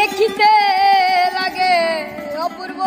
দেখিতে লাগে অপূর্ব